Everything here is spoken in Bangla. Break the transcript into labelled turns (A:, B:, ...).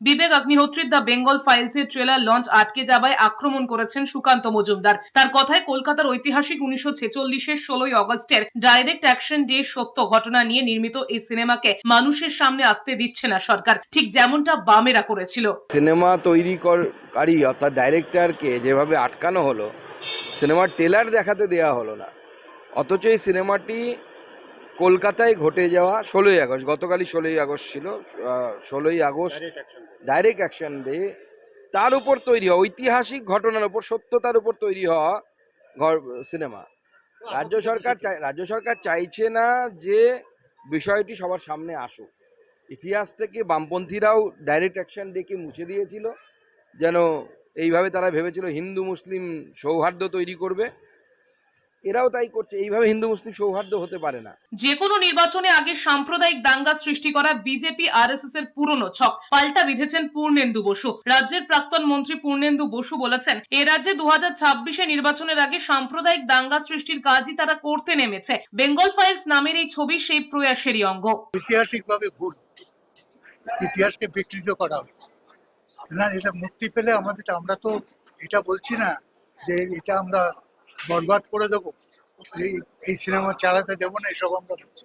A: বিবেক অগ্নিহোত্রীর দ্য বেঙ্গল ফাইলসের ট্রেলার লঞ্চ আটকে যাওয়ায় আক্রমণ করেছেন সুকান্ত মজুমদার। তার কথায় কলকাতার ঐতিহাসিক উনিশশো ছেচল্লিশের ষোলোই অগস্টের ডাইরেক্ট অ্যাকশন ডে সত্য ঘটনা নিয়ে নির্মিত এই সিনেমাকে মানুষের সামনে আসতে দিচ্ছে না সরকার। ঠিক যেমনটা বামেরা করেছিল।
B: সিনেমা তৈরি কারী অর্থাৎ ডাইরেক্টরকে যেভাবে আটকানো হলো সিনেমার টেলার দেখাতে দেওয়া হলো না। অথচ এই সিনেমাটি কলকাতায় ঘটে যাওয়া ষোলোই আগস্ট গতকালই ষোলোই আগস্ট ছিল ষোলোই আগস্ট ডাইরেক্ট অ্যাকশন ডে তার উপর তৈরি হওয়া ঐতিহাসিক ঘটনার উপর সত্যতার উপর তৈরি হওয়া ঘর সিনেমা। রাজ্য সরকার চাই রাজ্য সরকার চাইছে না যে বিষয়টি সবার সামনে আসুক। ইতিহাস থেকে বামপন্থীরাও ডাইরেক্ট অ্যাকশন ডেকে মুছে দিয়েছিল। যেন এইভাবে তারা ভেবেছিল হিন্দু মুসলিম সৌহার্দ্য তৈরি করবে। এরাও তাই করছে। এইভাবে হিন্দু মুসলিম সৌহার্দ্য হতে পারে না।
A: যে কোনো নির্বাচনে আগে সাম্প্রদায়িক দাঙ্গা সৃষ্টি করা বিজেপি আরএসএস এর পুরনো ছক। পাল্টা বিঁধেছেন পূর্ণেন্দু বসু। রাজ্যের প্রাক্তন মন্ত্রী পূর্ণেন্দু বসু বলেছেন এ রাজ্যে দু হাজার ছাব্বিশে নির্বাচনের আগে সাম্প্রদায়িক দাঙ্গা সৃষ্টির কাজই তারা করতে নেমেছে। বেঙ্গল ফাইলস নামের এই ছবি সেই প্রয়াসেরই অঙ্গ।
C: ঐতিহাসিকভাবে ভুল। ইতিহাসকে বিকৃত করা হয়েছে। না এটা মুক্তি পেলে আমাদের আমরা তো এটা বলছি না যে এটা আমরা বরবাদ করে দেবো। এই সিনেমা চালাতে দেবো না এসব আমরা বলছি।